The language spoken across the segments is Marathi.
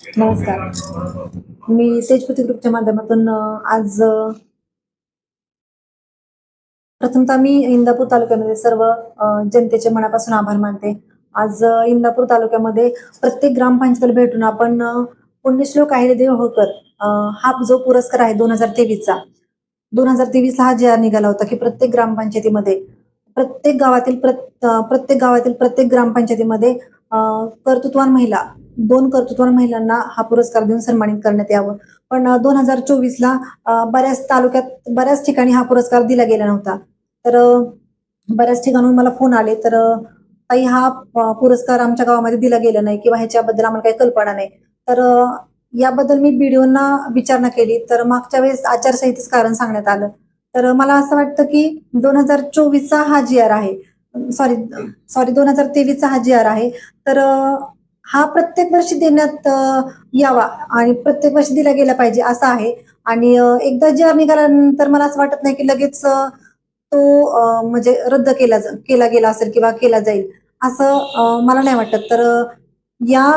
नमस्कार. मी तेजपती ग्रुपच्या माध्यमातून आज प्रथमतः मी इंदापूर तालुक्यामध्ये सर्व जनतेचे मनापासून आभार मानते. आज इंदापूर तालुक्यामध्ये प्रत्येक ग्रामपंचायतीला भेटून आपण पुण्यश्लोक आहे देव होकर हा जो पुरस्कार आहे दोन हजार तेवीसचा दोन हजार तेवीसला हा जे निघाला होता की प्रत्येक ग्रामपंचायतीमध्ये प्रत्येक गावातील प्रत्येक गावातील प्रत्येक ग्रामपंचायतीमध्ये कर्तृत्वान महिला दोन कर्तृत्वान महिलांना हा पुरस्कार देऊन सन्मानित करण्यात यावं. पण दोन हजार चोवीसला बऱ्याच तालुक्यात बऱ्याच ठिकाणी हा पुरस्कार दिला गेला नव्हता. तर बऱ्याच ठिकाणून मला फोन आले तर काही ताई हा पुरस्कार आमच्या गावामध्ये दिला गेला नाही किंवा ह्याच्याबद्दल आम्हाला काही कल्पना नाही. तर याबद्दल मी बीडीओना विचारणा केली तर मागच्या वेळेस आचारसंहितेच कारण सांगण्यात आलं. तर मला असं वाटतं की दोन हजार चोवीसचा हा जी आर आहे सॉरी सॉरी दोन हजार तेवीसचा हा जी आर आहे. तर हा प्रत्येक वर्षी देण्यात यावा आणि प्रत्येक वर्षी दिला गेला पाहिजे असं आहे. आणि एकदा जी आर निघाल्यानंतर मला असं वाटत नाही की लगेच तो म्हणजे रद्द केला केला गेला असेल किंवा केला जाईल. असं मला नाही वाटत. तर या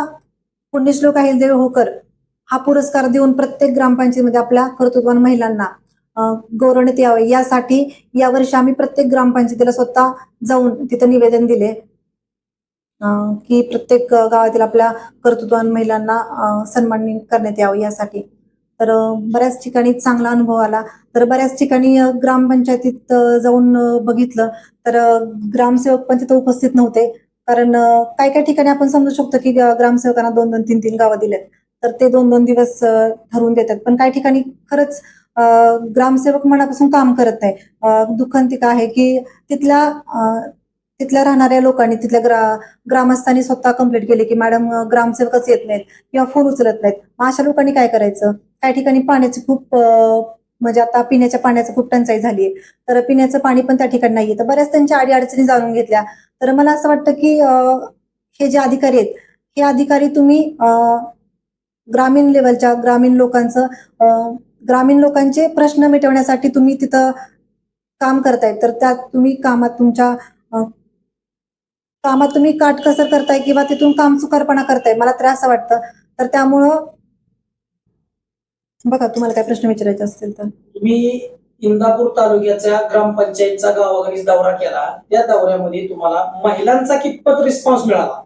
पुण्यश्लोक आहे देव होकर हा पुरस्कार देऊन प्रत्येक ग्रामपंचायतीमध्ये आपल्या कर्तृत्वान महिलांना गौरवण्यात यावे. यासाठी यावर्षी आम्ही प्रत्येक ग्रामपंचायतीला स्वतः जाऊन तिथं निवेदन दिले. की प्रत्येक गावातील आपल्या कर्तृत्वान महिलांना अं, सन्मान करण्यात यावं यासाठी. तर बऱ्याच ठिकाणी चांगला अनुभव आला. तर बऱ्याच ठिकाणी ग्रामपंचायतीत जाऊन बघितलं. तर ग्रामसेवक पण तिथं उपस्थित नव्हते. कारण काही काही ठिकाणी आपण समजू शकतो की ग्रामसेवकांना दोन दोन तीन तीन गावं दिलेत तर ते दोन दोन दिवस ठरवून देतात. पण काही ठिकाणी खरंच ग्रामसेवक मनापासून काम करत नाही अं, दुःखांतिका आहे की तिथल्या तिथल्या राहणाऱ्या लोकांनी तिथल्या ग्रा ग्रामस्थांनी स्वतः कंप्लेंट केली की मॅडम ग्रामसेवकच येत नाहीत किंवा फोन उचलत नाहीत. मग अशा लोकांनी काय करायचं? काही ठिकाणी पाण्याची खूप म्हणजे आता पिण्याच्या पाण्याची खूप टंचाई झाली आहे तर पिण्याचं पाणी पण त्या ठिकाणी नाहीये. तर बऱ्याच त्यांच्या अडी अडचणी जाणून घेतल्या. तर मला असं वाटतं की हे जे अधिकारी आहेत हे अधिकारी तुम्ही ग्रामीण लेवलच्या ग्रामीण लोकांचं ग्रामीण लोकांचे प्रश्न मिटवण्यासाठी तुम्ही तिथं काम करताय तर त्यात तुम्ही कामात तुमच्या कामात तुम्ही काटकसर करताय किंवा तिथून काम चुकारपणा करताय. मला त्रास वाटतं. तर त्यामुळं बघा तुम्हाला काय प्रश्न विचारायचे असतील तर. तुम्ही इंदापूर तालुक्याच्या ग्रामपंचायतचा गावागावीच दौरा केला. त्या दौऱ्यामध्ये तुम्हाला महिलांचा कितपत रिस्पॉन्स मिळाला?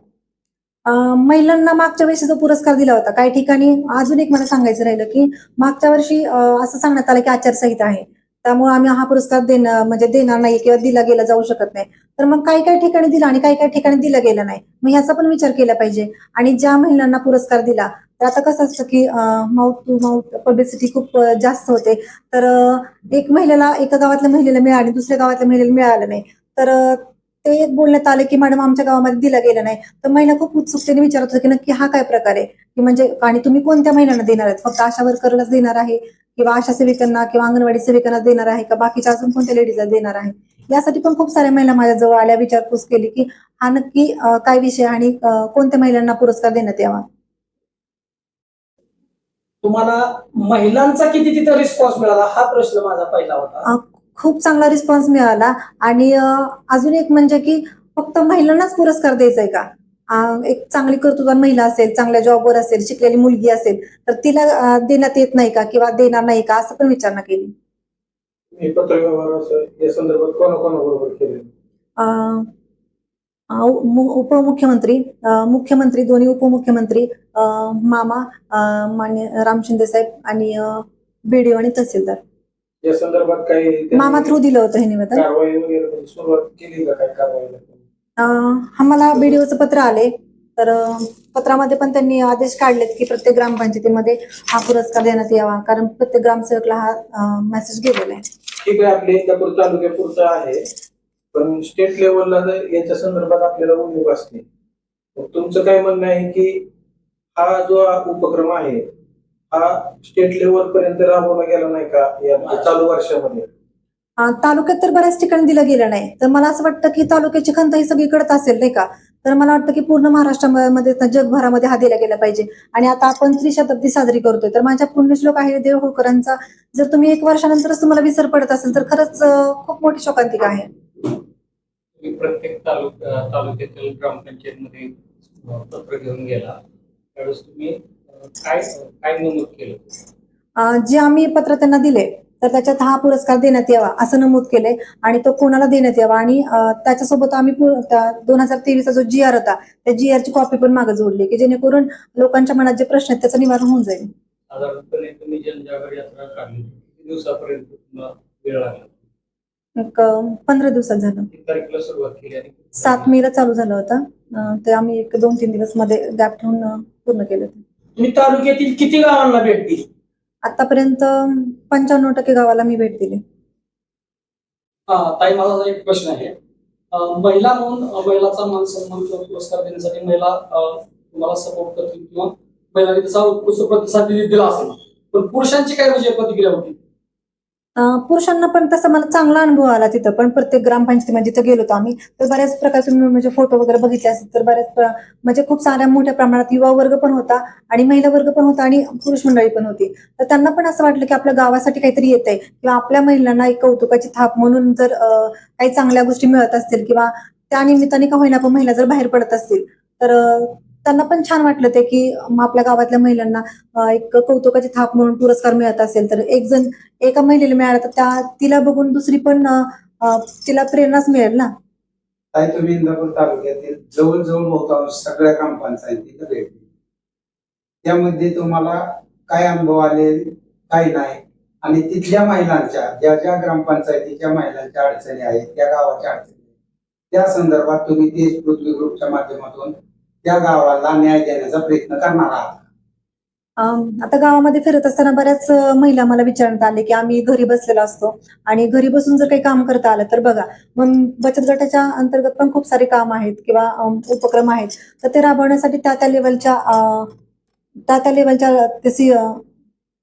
महिलांना मागच्या वर्षी जो पुरस्कार दिला होता काही ठिकाणी अजून एक मला सांगायचं राहिलं की मागच्या वर्षी असं सांगण्यात आलं की आचारसंहिता आहे. त्यामुळे आम्ही हा पुरस्कार देणं म्हणजे देणार नाही किंवा दिला गेला जाऊ शकत नाही. तर मग काही काही ठिकाणी दिला आणि काही काही ठिकाणी दिला गेला नाही. मग ह्याचा पण विचार केला पाहिजे. आणि ज्या महिलांना पुरस्कार दिला तर आता कसं असतं की माउथ टू माउथ पब्लिसिटी खूप जास्त होते. तर एक महिलेला एका गावातल्या महिलेला मिळाली दुसऱ्या गावातल्या महिलेला मिळालं नाही. तर ते एक बोलण्यात आलं की मॅडम आमच्या गावामध्ये दिला गेला नाही. तर महिला खूप उत्सुकतेने विचारत होत्या की नक्की हा काय प्रकार आहे? की म्हणजे आणि तुम्ही कोणत्या महिलांना देणार आहेत? फक्त आशा वर्करलाच देणार आहे? किंवा आशा सेविकांना किंवा अंगणवाडी सेविकांना देणार आहे? का बाकीच्या अजून कोणत्या लेडीजला देणार आहे? यासाठी पण खूप साऱ्या महिला माझ्याजवळ आल्या विचारपूस केली की हा नक्की काय विषय आणि कोणत्या महिलांना पुरस्कार देण्यात यावा? तुम्हाला महिलांचा किती तिथं रिस्पॉन्स मिळाला? हा प्रश्न माझा पहिला होता. खूप चांगला रिस्पॉन्स मिळाला. आणि अजून एक म्हणजे की फक्त महिलांनाच पुरस्कार द्यायचा आहे का एक चांगली कर्तृत्वान महिला असेल चांगल्या जॉबवर असेल शिकलेली मुलगी असेल तर तिला देण्यात येत नाही का किंवा देणार नाही का असं पण विचारणा केली. उपमुख्यमंत्री मुख्यमंत्री दोन्ही उपमुख्यमंत्री मामा मान्य राम शिंदे साहेब आणि बीडीओ आणि तहसीलदार. या संदर्भात काही मामा थ्रू दिलं होतं हे निवेदन. कारवाई वगैरे म्हणजे सुरुवात केली का? काय कारवाईला अं, आम्हाला बीडीओचं पत्र आले. तर अं, पत्रामध्ये पण त्यांनी आदेश काढलेत की प्रत्येक ग्रामपंचायतीमध्ये हा पुरस्कार देण्यात यावा. कारण प्रत्येक ग्रामसेवकला हा मेसेज गेलेला आहे. ठीक आहे आपल्या इंदापूर तालुक्यापुरता आहे. पण स्टेट लेवलला जर याच्या संदर्भात आपल्याला उणीव असते मग तुमचं काय म्हणणं आहे की हा जो उपक्रम आहे हा स्टेट लेवल पर्यंत राबवला गेला नाही का या चालू वर्षामध्ये? अं, तालुक्यात तर बऱ्याच ठिकाणी दिलं गेलं नाही. तर मला असं वाटतं की तालुक्याची खंत ही सगळीकडेच असेल नाही का? तर मला वाटतं की पूर्ण महाराष्ट्रामध्ये जगभरामध्ये हा दिला गेला पाहिजे. आणि आता आपण त्रिशताब्दी साजरी करतोय. तर माझ्या पुण्यश्लोक आहे देव होळकरांचा. जर तुम्ही एक वर्षानंतरच तुम्हाला विसर पडत असेल तर खरंच खूप मोठी शोकांतिका आहे. प्रत्येक तालुका तालुक्यातील ग्रामपंचायतमध्ये पत्र घेऊन गेला. त्यावेळेस तुम्ही काय काय नमूद केलं? जे आम्ही पत्र त्यांना दिले तर त्याच्यात हा पुरस्कार देण्यात यावा असं नमूद केले. आणि तो कोणाला देण्यात यावा? आणि त्याच्यासोबत आम्ही दोन हजार तेवीसचा जो जी आर होता त्या जी आरची कॉपी पण मागे जोडली की जेणेकरून लोकांच्या मनात जे प्रश्न आहेत त्याचं निवारण होऊन जाईल. साधारणपणे तुम्ही जनजागरण यात्रा काढली किती दिवसापर्यंत तुम्हाला वेळ लागला? एक अं, पंधरा दिवसात झालं. सुरुवात केली सात मेला चालू झालं होतं. ते आम्ही एक दोन तीन दिवसमध्ये गॅप ठेवून पूर्ण केलं ते तुम्ही तालुक्यातील किती गावांना भेट दिली? आतापर्यंत पंच्याण्णव टक्के गावाला मी भेट दिली. हा ताई माझा एक प्रश्न आहे. महिला म्हणून महिलाचा मान सन्मान किंवा पुरस्कार देण्यासाठी महिला तुम्हाला सपोर्ट करतील किंवा महिलांनी तसा उत्कृष्ट प्रतिसाद दिला असेल. पण पुरुषांची काय म्हणजे प्रतिक्रिया होती? पुरुषांना पण तसा मला चांगला अनुभव आला तिथं पण प्रत्येक ग्रामपंचायतीमध्ये तिथं गेलो होतो आम्ही तर बऱ्याच प्रकारचे म्हणजे फोटो वगैरे बघितले असतील तर बऱ्याच म्हणजे खूप साऱ्या मोठ्या प्रमाणात युवा वर्ग पण होता आणि महिला वर्ग पण होता आणि पुरुष मंडळी पण होती. तर त्यांना पण असं वाटलं की आपल्या गावासाठी काहीतरी येत आहे किंवा आपल्या महिलांना एक कौतुकाची थाप म्हणून जर काही चांगल्या गोष्टी मिळत असतील किंवा त्या निमित्ताने का होईना पण महिला जर बाहेर पडत असतील तर त्यांना पण छान वाटलं ते की आपल्या गावातल्या महिलांना एक कौतुकाची थाप म्हणून पुरस्कार मिळत असेल तर एक जण एका महिलेला मिळाला तर त्या तिला बघून दुसरी पण तिला प्रेरणाच मिळेल ना? ताई तुम्ही इंदापूर तालुक्यातील जवळजवळ बहुतांश सगळ्या ग्रामपंचायतीला भेट त्यामध्ये तुम्हाला काय अनुभव आले काय नाही? आणि तिथल्या महिलांच्या ज्या ज्या ग्रामपंचायतीच्या महिलांच्या अडचणी आहेत त्या गावाच्या अडचणी त्या संदर्भात तुम्ही देश पृथ्वी ग्रुपच्या माध्यमातून त्या गावाला न्याय देण्याचा प्रयत्न करणार आहात आता गावामध्ये फिरत असताना बऱ्याच महिला मला विचारण्यात आले की आम्ही घरी बसलेलो असतो. आणि घरी बसून जर काही काम करता आलं तर बघा मग बचत गटाच्या अंतर्गत पण खूप सारे काम आहेत किंवा उपक्रम आहेत. तर ते राबवण्यासाठी त्या त्या लेवलच्या त्या त्या लेवलच्या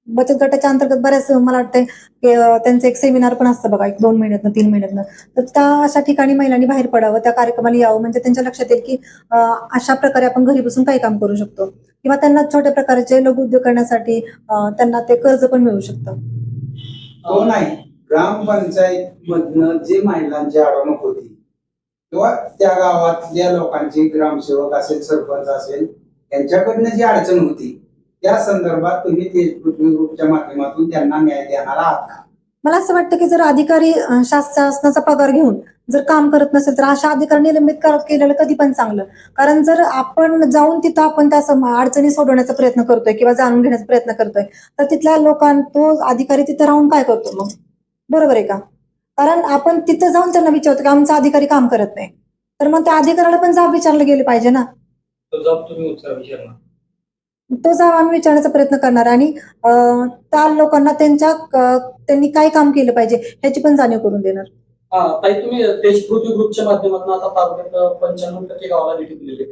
बचत गटाच्या अंतर्गत बऱ्याच मला वाटतंय त्यांचं एक सेमिनार पण असतं बघा एक दोन महिन्यातनं तीन महिन्यातनं. तर त्या अशा ठिकाणी महिलांनी बाहेर पडावं त्या कार्यक्रमाला यावं म्हणजे त्यांच्या लक्षात येईल की अशा प्रकारे आपण घरी बसून काही काम करू शकतो. किंवा त्यांना छोट्या प्रकारचे लघु उद्योग करण्यासाठी त्यांना ते कर्ज पण मिळू शकतं. हो नाही. ग्रामपंचायत मधनं जे महिलांची अडवणूक होती किंवा त्या गावातल्या लोकांची ग्रामसेवक असेल सरपंच असेल यांच्याकडनं जी अडचण होती त्या संदर्भात तुम्ही तेज पृथ्वी ग्रुपच्या माध्यमातून त्यांना न्याय देणार आहात का? मला असं वाटतं की जर अधिकारी शासनाचा पगार घेऊन जर काम करत नसेल तर अशा अधिकारी निलंबित केलेलं कधी पण चांगलं. कारण जर आपण जाऊन तिथं आपण त्या अडचणी सोडवण्याचा प्रयत्न करतोय किंवा जाणून घेण्याचा प्रयत्न करतोय तर तिथल्या लोकां तो अधिकारी तिथं राहून काय करतो मग? बरोबर आहे का? कारण आपण तिथं जाऊन त्यांना विचारतो की आमचा अधिकारी काम करत नाही. तर मग त्या अधिकाऱ्याला पण जाब विचारलं गेले पाहिजे ना? तो जॉब तुम्ही तो जाब आम्ही विचारण्याचा प्रयत्न करणार आणि त्या लोकांना त्यांच्या त्यांनी काय काम केलं पाहिजे ह्याची पण जाणीव करून देणार हा ताई तुम्ही ग्रुपच्या माध्यमातून आता तालुक्यात पंच्याण्णव टक्के गावाला भेटी दिलेली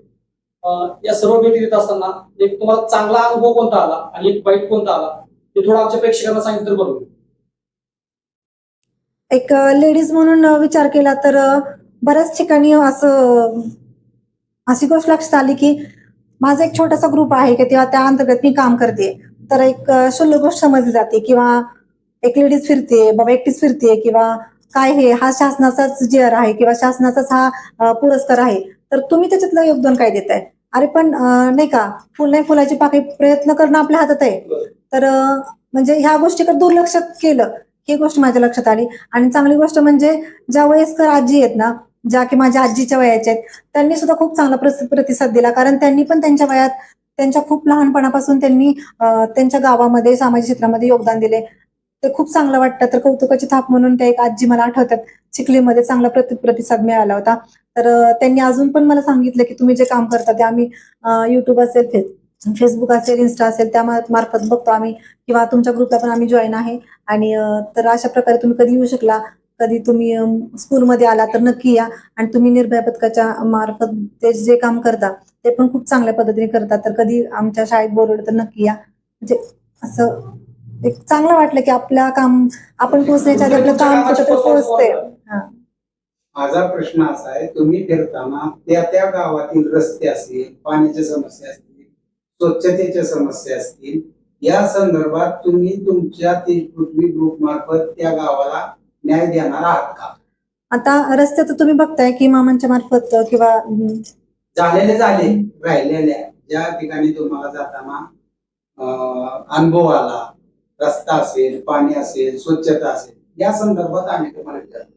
या सर्व भेटी देत असताना एक तुम्हाला चांगला अनुभव कोणता आला आणि एक वाईट कोणता आला ते थोडं आमच्या प्रेक्षकांना सांगितलं तर बरं होईल. एक लेडीज म्हणून विचार केला तर बऱ्याच ठिकाणी असं अशी गोष्ट लक्षात आली की माझा एक छोटासा ग्रुप आहे की तेव्हा त्या अंतर्गत मी काम करते. तर एक अ, क्षुल्लक गोष्ट समजली जाते किंवा एक लेडीज फिरते बाबा एकटीच फिरते किंवा काय हे हा शासनाचाच जेअर आहे किंवा शासनाचाच हा पुरस्कार आहे. तर तुम्ही त्याच्यातलं योगदान काय देताय? अरे पण नाही का फुल नाही फुलाची पाकळी प्रयत्न करणं आपल्या हातात आहे. तर म्हणजे ह्या गोष्टीकडे दुर्लक्ष केलं. ही गोष्ट माझ्या लक्षात आली. आणि चांगली गोष्ट म्हणजे ज्या वयस्कर आजी आहेत ना ज्या की माझ्या आजीच्या वयाच्या आहेत. त्यांनी सुद्धा खूप चांगला प्रतिसाद दिला. कारण त्यांनी पण त्यांच्या वयात त्यांच्या खूप लहानपणापासून त्यांनी त्यांच्या गावामध्ये सामाजिक क्षेत्रामध्ये योगदान दिले. ते खूप चांगलं वाटतं. तर कौतुकाची थाप म्हणून त्या एक आजी मला आठवतात. चिखलीमध्ये चांगला प्रति प्रतिसाद मिळाला होता. तर त्यांनी अजून पण मला सांगितलं की तुम्ही जे काम करता ते आम्ही युट्यूब असेल फेस फेसबुक असेल इन्स्टा असेल त्या मार्फत बघतो आम्ही. किंवा तुमच्या ग्रुपला पण आम्ही जॉईन आहे. आणि तर अशा प्रकारे तुम्ही कधी येऊ शकला. कधी तुम्ही स्कूलमध्ये आला तर नक्की या आणि तुम्ही निर्भया पथकाच्या मार्फत ते जे काम करता ते पण खूप चांगल्या पद्धतीने करता. तर कधी आमच्या शाळेत बोलवलं तर नक्की या. म्हणजे असं एक चांगलं वाटलं की आपल्या काम आपण पोहोचण्याच्या आधी आपलं काम कुठं तरी माझा प्रश्न असा आहे तुम्ही फिरताना त्या त्या गावातील रस्ते असतील पाण्याच्या समस्या असतील स्वच्छतेच्या समस्या असतील या संदर्भात तुम्ही तुमच्या ते ग्रुप मार्फत त्या गावाला न्याय देणार आहात का आता रस्ते तर तुम्ही बघताय की मामांच्या मार्फत किंवा झालेले झाले राहिलेल्या ज्या ठिकाणी तुम्हाला जाताना अं, अनुभव आला रस्ता असेल पाणी असेल स्वच्छता असेल या संदर्भात आम्ही तुम्हाला विचारतो.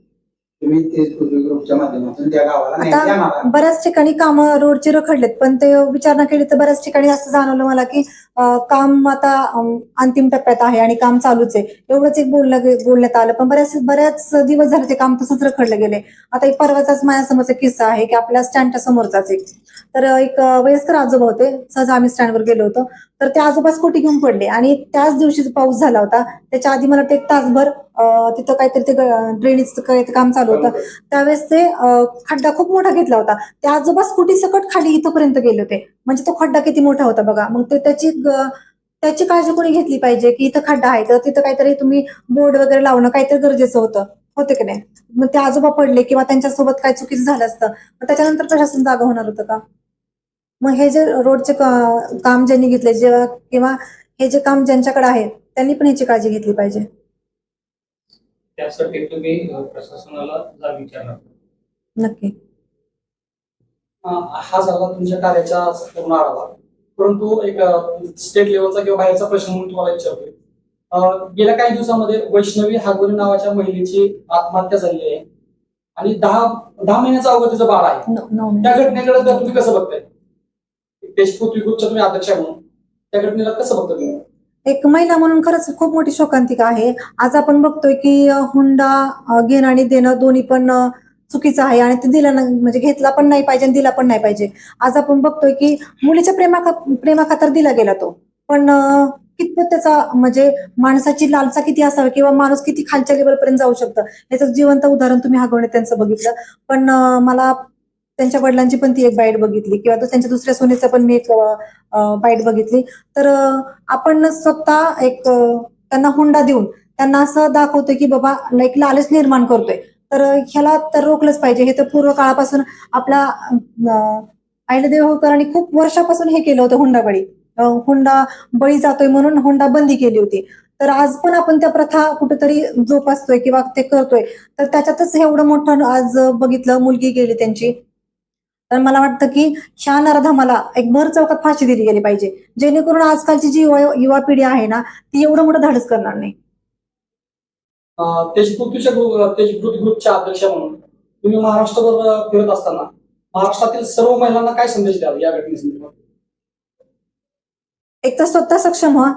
तुम्ही ते पृथ्वी ग्रुपच्या माध्यमातून त्या गावाला न्याय आता. बऱ्याच ठिकाणी काम रोडची रखडलेत पण ते विचारणा केली तर बऱ्याच ठिकाणी असं जाणवलं मला की अं, काम आता अं, अंतिम टप्प्यात आहे आणि काम चालूच आहे. एवढंच एक बोललं गे- बोलण्यात आलं पण बऱ्याच बऱ्याच दिवस झाले ते काम तसंच रखडलं गेले. आता एक परवाचाच माझ्यासमोरचा किस्सा आहे की आपल्या स्टँडच्या समोरचाच एक. तर एक वयस्कर आजोबा होते. सहज आम्ही स्टँडवर गेलो होतो. तर ते आजोबा स्कूटी घेऊन पडले. आणि त्याच दिवशी पाऊस झाला होता त्याच्या आधी मला वाटतं एक तासभर तिथं काहीतरी ते ड्रेनेजचं काही काम चालू होतं. त्यावेळेस ते खड्डा खूप मोठा घेतला होता. ते आजोबा स्कूटी सकट खाली इथंपर्यंत गेले होते. म्हणजे तो खड्डा किती मोठा होता बघा. मग ते त्याची त्याची काळजी कोणी घेतली पाहिजे की इथं खड्डा आहे तर तिथं काहीतरी तुम्ही बोर्ड वगैरे लावणं काहीतरी गरजेचं होतं. होते की नाही? मग ते आजोबा पडले किंवा त्यांच्यासोबत काय चुकीचं झालं असतं. मग त्याच्यानंतर प्रशासन जागा होणार होतं का? मग हे जे रोडचे काम ज्यांनी घेतले जेव्हा किंवा हे जे काम ज्यांच्याकडे आहे त्यांनी पण ह्याची काळजी घेतली पाहिजे. त्यासाठी तुम्ही प्रशासनाला जा विचारणार. नक्की. हा झाला तुमच्या कार्याचा पूर्ण आढावा. परंतु एक स्टेट लेवलचा किंवा बाहेरचा प्रश्न म्हणून तुम्हाला विचारतोय. गेल्या काही दिवसामध्ये वैष्णवी हागोरी नावाच्या महिलेची आत्महत्या झाली आहे. आणि दहा दहा महिन्याचा अवघड तिचं बाळ आहे. त्या. घटनेकडे तुम्ही कसं बघताय? देशमुख पृथ्वी तुम्ही अध्यक्ष म्हणून. त्या घटनेला कसं बघता तुम्ही? एक महिला म्हणून खरंच खूप मोठी शोकांतिका आहे. आज आपण बघतोय की हुंडा घेणं आणि देणं दोन्ही पण चुकीचं आहे आणि ते दिलं म्हणजे घेतला पण नाही पाहिजे आणि दिला पण नाही पाहिजे. आज आपण बघतोय की मुलीच्या प्रेमा प्रेमाखातर दिला गेला तो. पण कितपत त्याचा म्हणजे माणसाची लालसा किती असावी किंवा माणूस किती खालच्या लेवलपर्यंत जाऊ शकतं? याचं जिवंत उदाहरण तुम्ही हागवणे त्यांचं बघितलं. पण मला त्यांच्या वडिलांची पण ती एक बाईट बघितली किंवा तो त्यांच्या दुसऱ्या सोनीचं पण मी एक बाईट बघितली. तर आपण स्वतः एक त्यांना हुंडा देऊन त्यांना असं दाखवतोय की बाबा एक लालच निर्माण करतोय. तर ह्याला तर रोखलंच पाहिजे. हे तर पूर्व काळापासून आपला आईला देवकरांनी खूप वर्षापासून हे केलं होतं हुंडाबळी. हुंडा बळी जातोय म्हणून हुंडा बंदी केली होती. तर आज पण आपण त्या प्रथा कुठेतरी जोपासतोय किंवा ते करतोय. तर त्याच्यातच एवढं मोठं आज बघितलं मुलगी गेली त्यांची. तर मला वाटतं की ह्या नराधमाला एक भर चौकात फाशी दिली गेली पाहिजे. जेणेकरून आजकालची जी युवा पिढी आहे ना ती एवढं मोठं धाडस करणार नाही. ग्रुपच्या अध्यक्ष म्हणून तुम्ही महाराष्ट्रभर फिरत असताना महाराष्ट्रातील सर्व महिलांना काय संदेश द्याल या घटनेसंदर्भात? एक तर स्वतः सक्षम व्हा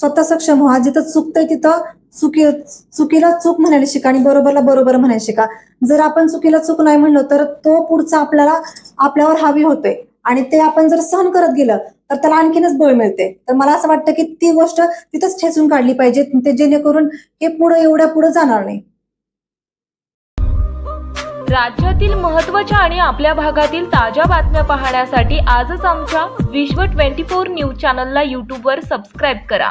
स्वतः सक्षम हो. व्हा जिथं चुकतंय तिथं चुकी चुकीला चूक म्हणायला शिका आणि बरोबरला बरोबर म्हणायला शिका. जर आपण चुकीला चूक नाही म्हणलो तर तो पुढचा आपल्याला आपल्यावर हावी होतोय. आणि ते आपण जर सहन करत गेलं तर त्याला आणखीनच बळ मिळते. तर मला असं वाटतं की ती गोष्ट तिथंच ठेचून काढली पाहिजे ते जेणेकरून हे पुढे एवढ्या पुढे जाणार नाही. राज्यातील महत्त्वाच्या आणि आपल्या भागातील ताज्या बातम्या पाहण्यासाठी आजच आमच्या विश्व 24 न्यूज चॅनलला यूट्यूबवर सबस्क्राईब करा.